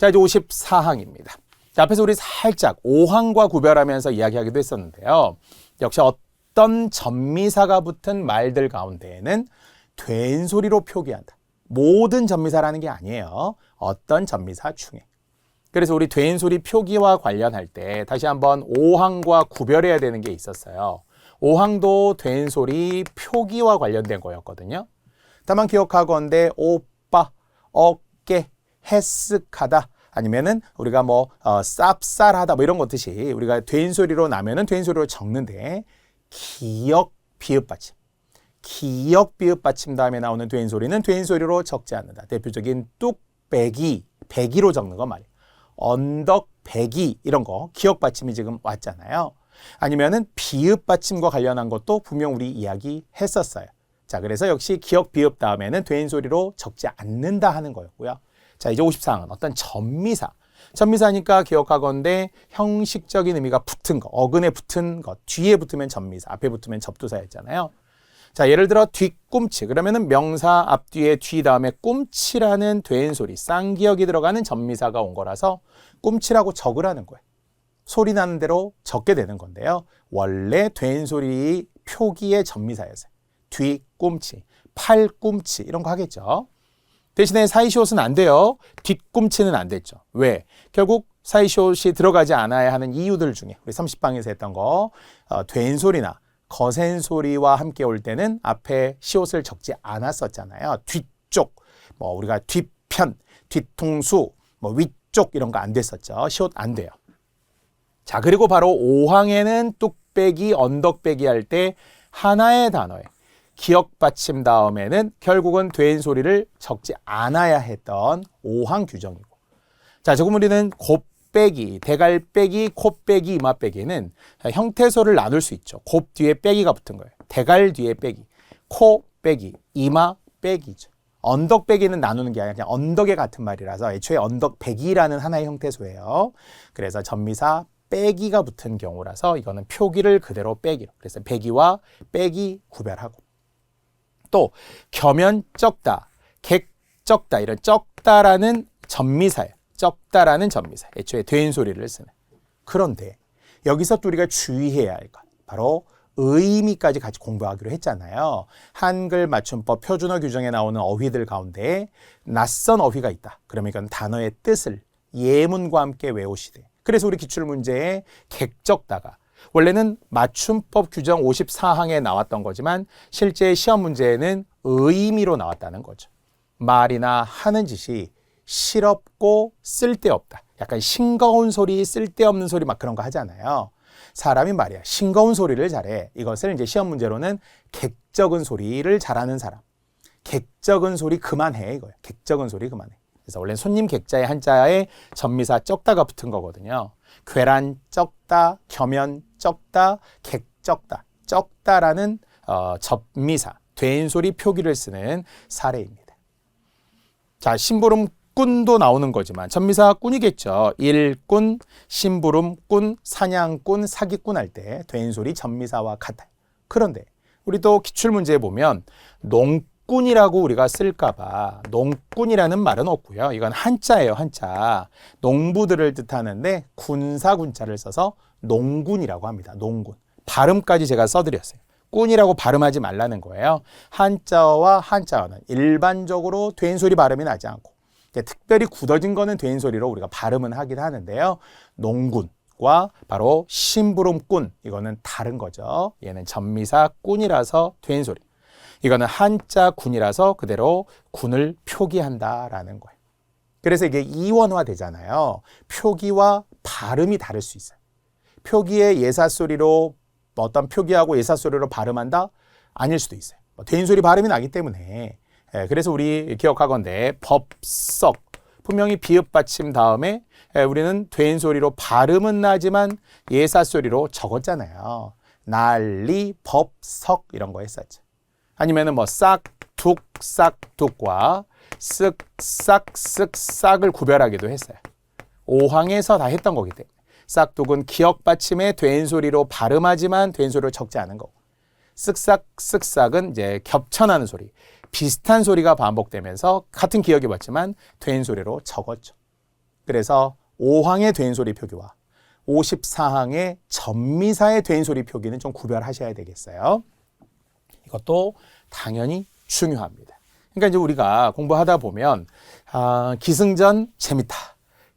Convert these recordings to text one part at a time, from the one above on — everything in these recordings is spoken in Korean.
자, 이제 54항입니다. 자, 앞에서 우리 살짝 5항과 구별하면서 이야기하기도 했었는데요. 역시 어떤 전미사가 붙은 말들 가운데에는 된 소리로 표기한다. 모든 전미사라는 게 아니에요. 어떤 전미사 중에. 그래서 우리 된 소리 표기와 관련할 때 다시 한번 5항과 구별해야 되는 게 있었어요. 5항도 된 소리 표기와 관련된 거였거든요. 다만 기억하건대 오빠, 어깨, 헬쓱하다 아니면은 우리가 뭐 어, 쌉쌀하다 뭐 이런 것 뜻이 우리가 된 소리로 나면은 된 소리로 적는데 기억 비읍 받침 기억 비읍 받침 다음에 나오는 된 소리는 된 소리로 적지 않는다. 대표적인 뚝배기 배기로 적는 거 말이에요. 언덕 배기 이런 거 기억 받침이 지금 왔잖아요. 아니면은 비읍 받침과 관련한 것도 분명 우리 이야기 했었어요. 자, 그래서 역시 기억 비읍 다음에는 된 소리로 적지 않는다 하는 거였고요. 자, 이제 54항은 어떤 전미사. 전미사니까 기억하건대 형식적인 의미가 붙은 거, 어근에 붙은 것, 뒤에 붙으면 전미사, 앞에 붙으면 접두사였잖아요. 자, 예를 들어 뒷꿈치. 그러면은 명사 앞뒤에 뒤 다음에 꿈치라는 된 소리, 쌍기역이 들어가는 전미사가 온 거라서 꿈치라고 적으라는 거예요. 소리 나는 대로 적게 되는 건데요. 원래 된 소리 표기의 전미사였어요. 뒤꿈치, 팔꿈치 이런 거 하겠죠. 대신에 사이시옷은 안 돼요. 뒷꿈치는 안 됐죠. 왜? 결국 사이시옷이 들어가지 않아야 하는 이유들 중에 우리 30방에서 했던 거, 어, 된 소리나 거센 소리와 함께 올 때는 앞에 시옷을 적지 않았었잖아요. 뒤쪽, 뭐 우리가 뒤편, 뒤통수, 뭐 위쪽 이런 거 안 됐었죠. 시옷 안 돼요. 자, 그리고 바로 5항에는 뚝배기, 언덕배기 할 때 하나의 단어에 기억 받침 다음에는 결국은 된 소리를 적지 않아야 했던 5항 규정이고. 자, 지금 우리는 곱빼기, 대갈 빼기, 콧빼기, 이마 빼기는 형태소를 나눌 수 있죠. 곱 뒤에 빼기가 붙은 거예요. 대갈 뒤에 빼기, 코 빼기, 이마 빼기죠. 언덕 빼기는 나누는 게 아니라 그냥 언덕의 같은 말이라서 애초에 언덕 빼기라는 하나의 형태소예요. 그래서 전미사 빼기가 붙은 경우라서 이거는 표기를 그대로 빼기로. 그래서 빼기와 빼기 구별하고. 또 겸연 적다, 객 적다 이런 적다라는 전미사예요. 적다라는 전미사. 애초에 된 소리를 쓰는. 그런데 여기서 또 우리가 주의해야 할 것. 바로 의미까지 같이 공부하기로 했잖아요. 한글 맞춤법 표준어 규정에 나오는 어휘들 가운데 낯선 어휘가 있다. 그러면 이건 단어의 뜻을 예문과 함께 외우시되. 그래서 우리 기출 문제에 객적다가 원래는 맞춤법 규정 54항에 나왔던 거지만 실제 시험 문제에는 의미로 나왔다는 거죠. 말이나 하는 짓이 실없고 쓸데없다. 약간 싱거운 소리, 쓸데없는 소리 막 그런 거 하잖아요. 사람이 말이야. 싱거운 소리를 잘해. 이것을 이제 시험 문제로는 객적은 소리를 잘하는 사람. 객적은 소리 그만해. 이거야. 객적은 소리 그만해. 그래서 원래 손님 객자의 한자에 전미사 적다가 붙은 거거든요. 괴란 적다, 겸연 적다, 객 적다. 적다라는 어, 접미사, 된 소리 표기를 쓰는 사례입니다. 자, 심부름 꾼도 나오는 거지만 전미사 꾼이겠죠. 일꾼, 심부름꾼, 사냥꾼, 사기꾼 할 때 된 소리 전미사와 같아요. 그런데 우리 또 기출 문제에 보면 농꾼이라고 우리가 쓸까봐 농꾼이라는 말은 없고요. 이건 한자예요, 한자. 농부들을 뜻하는데 군사 군자를 써서 농군이라고 합니다. 농군. 발음까지 제가 써드렸어요. 꾼이라고 발음하지 말라는 거예요. 한자어와 한자어는 일반적으로 된 소리 발음이 나지 않고 특별히 굳어진 거는 된 소리로 우리가 발음은 하긴 하는데요. 농군과 바로 심부름꾼 이거는 다른 거죠. 얘는 전미사 꾼이라서 된 소리. 이거는 한자 군이라서 그대로 군을 표기한다라는 거예요. 그래서 이게 이원화 되잖아요. 표기와 발음이 다를 수 있어요. 표기의 예사 소리로 어떤 표기하고 예사 소리로 발음한다? 아닐 수도 있어요. 뭐된 소리 발음이 나기 때문에 예, 그래서 우리 기억하건대 법석 분명히 비읍 받침 다음에 예, 우리는 된 소리로 발음은 나지만 예사 소리로 적었잖아요. 난리 법석 이런 거 했었죠. 아니면은 뭐 싹 둑 싹 둑과 쓱 싹 쓱 싹을 구별하기도 했어요. 오항에서 다 했던 거기 때문에. 싹둑은 기억 받침에 된 소리로 발음하지만 된 소리로 적지 않은 거고. 쓱싹 쓱싹은 이제 겹쳐나는 소리. 비슷한 소리가 반복되면서 같은 기억이 왔지만 된 소리로 적었죠. 그래서 5항의 된소리 표기와 54항의 전미사의 된소리 표기는 좀 구별하셔야 되겠어요. 이것도 당연히 중요합니다. 그러니까 이제 우리가 공부하다 보면 아, 기승전 재밌다.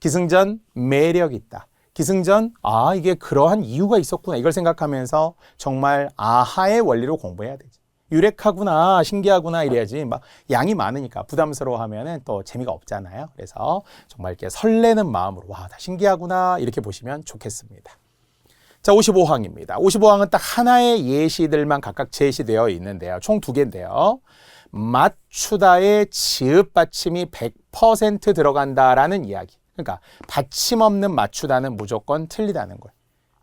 기승전 매력 있다. 기승전 아 이게 그러한 이유가 있었구나 이걸 생각하면서 정말 아하의 원리로 공부해야 되지. 유력하구나 신기하구나 이래야지 막 양이 많으니까 부담스러워하면은 또 재미가 없잖아요. 그래서 정말 이렇게 설레는 마음으로 와 다 신기하구나 이렇게 보시면 좋겠습니다. 자, 55항입니다. 55항은 딱 하나의 예시들만 각각 제시되어 있는데요. 총 두 개인데요. 맞추다의 지읒 받침이 100% 들어간다라는 이야기. 그러니까 받침 없는 맞추다는 무조건 틀리다는 거예요.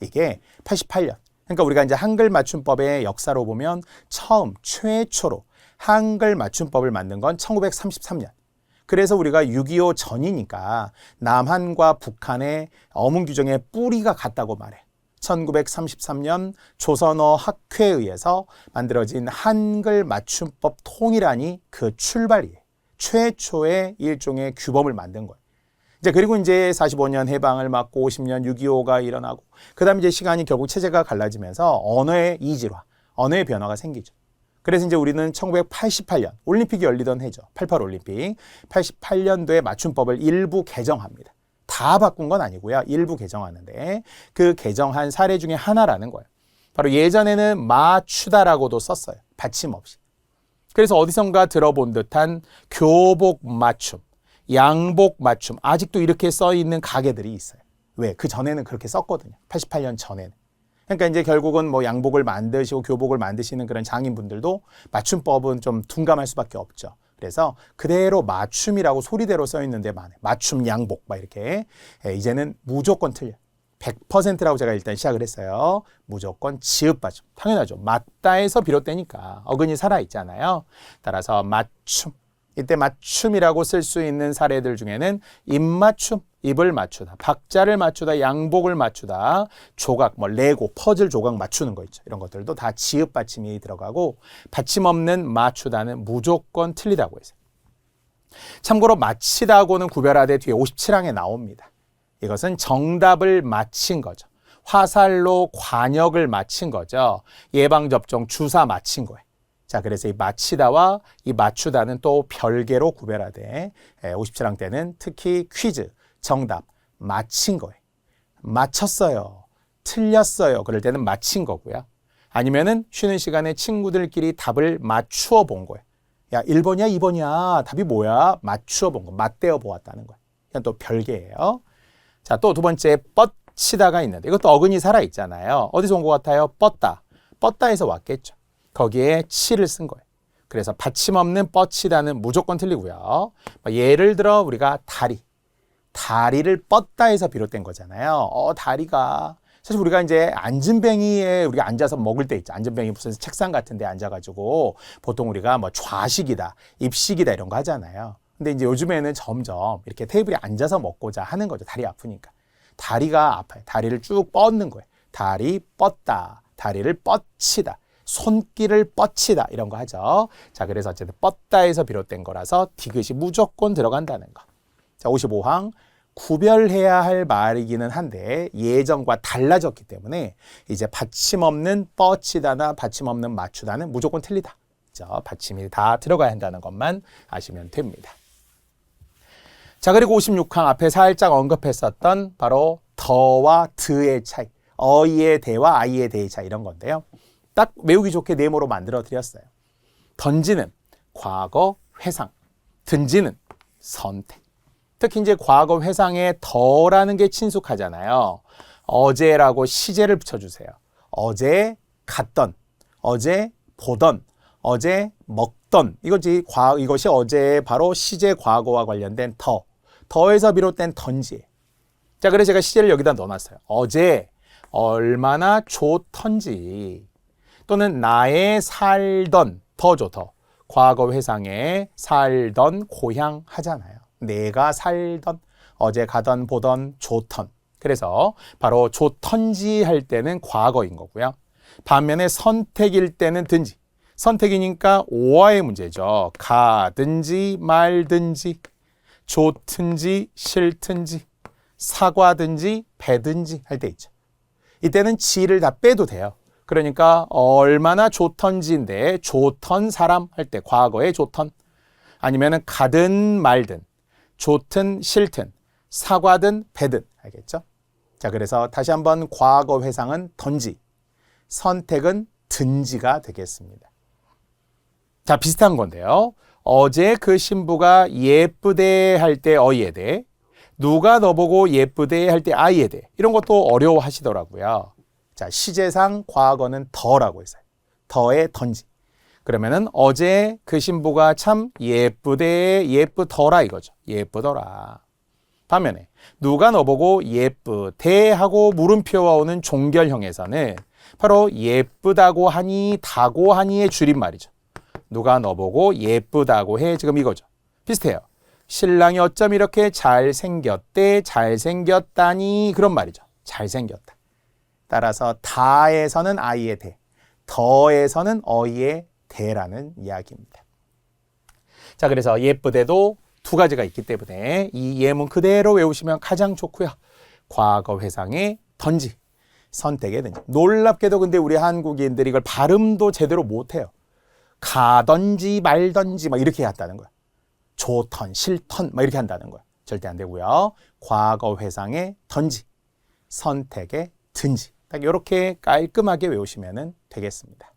이게 88년. 그러니까 우리가 이제 한글 맞춤법의 역사로 보면 처음 최초로 한글 맞춤법을 만든 건 1933년. 그래서 우리가 6.25 전이니까 남한과 북한의 어문 규정의 뿌리가 같다고 말해. 1933년 조선어 학회에 의해서 만들어진 한글 맞춤법 통일안이 그 출발이에요. 최초의 일종의 규범을 만든 거예요. 이제 그리고 이제 45년 해방을 맞고 50년 6.25가 일어나고 그다음에 이제 시간이 결국 체제가 갈라지면서 언어의 이질화, 언어의 변화가 생기죠. 그래서 이제 우리는 1988년 올림픽이 열리던 해죠. 88 올림픽. 88년도에 맞춤법을 일부 개정합니다. 다 바꾼 건 아니고요. 일부 개정하는데 그 개정한 사례 중에 하나라는 거예요. 바로 예전에는 맞추다라고도 썼어요. 받침 없이. 그래서 어디선가 들어본 듯한 교복 맞춤, 양복 맞춤 아직도 이렇게 써 있는 가게들이 있어요. 왜? 그 전에는 그렇게 썼거든요. 88년 전에는. 그러니까 이제 결국은 뭐 양복을 만드시고 교복을 만드시는 그런 장인분들도 맞춤법은 좀 둔감할 수밖에 없죠. 그래서 그대로 맞춤이라고 소리대로 써 있는데 많아요. 맞춤 양복 막 이렇게 예, 이제는 무조건 틀려. 100%라고 제가 일단 시작을 했어요. 무조건 지읒 받침. 당연하죠. 맞다에서 비롯되니까 어근이 살아 있잖아요. 따라서 맞춤. 이때 맞춤이라고 쓸 수 있는 사례들 중에는 입맞춤, 입을 맞추다, 박자를 맞추다, 양복을 맞추다, 조각, 뭐 레고, 퍼즐 조각 맞추는 거 있죠. 이런 것들도 다 지읒 받침이 들어가고 받침 없는 맞추다는 무조건 틀리다고 해서. 참고로 맞히다고는 구별하되 뒤에 57항에 나옵니다. 이것은 정답을 맞힌 거죠. 화살로 관역을 맞힌 거죠. 예방접종 주사 맞힌 거예요. 자, 그래서 이 맞히다와 이 맞추다는 또 별개로 구별하되 57항 때는 특히 퀴즈, 정답, 맞힌 거예요. 맞췄어요. 틀렸어요. 그럴 때는 맞힌 거고요. 아니면은 쉬는 시간에 친구들끼리 답을 맞추어 본 거예요. 야, 1번이야, 2번이야. 답이 뭐야? 맞추어 본 거. 맞대어 보았다는 거예요. 이건 또 별개예요. 자, 또 두 번째 뻗치다가 있는데 이것도 어근이 살아 있잖아요. 어디서 온 것 같아요? 뻗다. 뻗다에서 왔겠죠. 거기에 치를 쓴 거예요. 그래서 받침 없는 뻗치다는 무조건 틀리고요. 예를 들어 우리가 다리. 다리를 뻗다 해서 비롯된 거잖아요. 어, 다리가 사실 우리가 이제 앉은뱅이에 우리가 앉아서 먹을 때 있죠. 앉은뱅이 무슨 책상 같은 데 앉아가지고 보통 우리가 뭐 좌식이다, 입식이다 이런 거 하잖아요. 근데 이제 요즘에는 점점 이렇게 테이블에 앉아서 먹고자 하는 거죠. 다리 아프니까. 다리가 아파요. 다리를 쭉 뻗는 거예요. 다리 뻗다. 다리를 뻗치다. 손길을 뻗치다. 이런 거 하죠. 자, 그래서 어쨌든 뻗다에서 비롯된 거라서 디귿이 무조건 들어간다는 거. 자, 55항. 구별해야 할 말이기는 한데 예전과 달라졌기 때문에 이제 받침 없는 뻗치다나 받침 없는 맞추다는 무조건 틀리다. 그죠? 받침이 다 들어가야 한다는 것만 아시면 됩니다. 자, 그리고 56항 앞에 살짝 언급했었던 바로 더와 드의 차이. 어이의 대와 아이의 대의 차이 이런 건데요. 딱 외우기 좋게 네모로 만들어 드렸어요. 던지는 과거 회상, 든지는 선택. 특히 이제 과거 회상에 더라는 게 친숙하잖아요. 어제라고 시제를 붙여주세요. 어제 갔던, 어제 보던, 어제 먹던 이것이 과 이것이 어제 바로 시제 과거와 관련된 더 더에서 비롯된 던지. 자, 그래서 제가 시제를 여기다 넣어놨어요. 어제 얼마나 좋던지 또는 나의 살던 더 좋더 과거 회상에 살던 고향 하잖아요. 내가 살던 어제 가던 보던 좋던 그래서 바로 좋던지 할 때는 과거인 거고요. 반면에 선택일 때는 든지 선택이니까 오화의 문제죠. 가든지 말든지 좋든지 싫든지 사과든지 배든지 할 때 있죠. 이때는 지를 다 빼도 돼요. 그러니까 얼마나 좋던지인데 좋던 사람 할 때 과거에 좋던 아니면은 가든 말든 좋든 싫든 사과든 배든 알겠죠? 자 그래서 다시 한번 과거 회상은 던지 선택은 든지가 되겠습니다. 자 비슷한 건데요. 어제 그 신부가 예쁘대 할 때 어이에 대해 누가 너 보고 예쁘대 할 때 아이에 대해 이런 것도 어려워하시더라고요. 자 시제상 과거는 더라고 했어요. 더의 던지. 그러면은 어제 그 신부가 참 예쁘대 예쁘더라 이거죠. 예쁘더라. 반면에 누가 너보고 예쁘대 하고 물음표와 오는 종결형에서는 바로 예쁘다고 하니 다고 하니의 줄임말이죠. 누가 너보고 예쁘다고 해 지금 이거죠. 비슷해요. 신랑이 어쩜 이렇게 잘생겼대 잘생겼다니 그런 말이죠. 잘생겼다. 따라서 다에서는 아이의 대, 더에서는 어이의 대라는 이야기입니다. 자, 그래서 예쁘대도 두 가지가 있기 때문에 이 예문 그대로 외우시면 가장 좋고요. 과거 회상의 던지, 선택의 든지. 놀랍게도 근데 우리 한국인들이 이걸 발음도 제대로 못해요. 가던지 말던지 막 이렇게 한다는 거야. 좋던, 싫던 막 이렇게 한다는 거야. 절대 안 되고요. 과거 회상의 던지, 선택의 든지. 딱 이렇게 깔끔하게 외우시면 되겠습니다.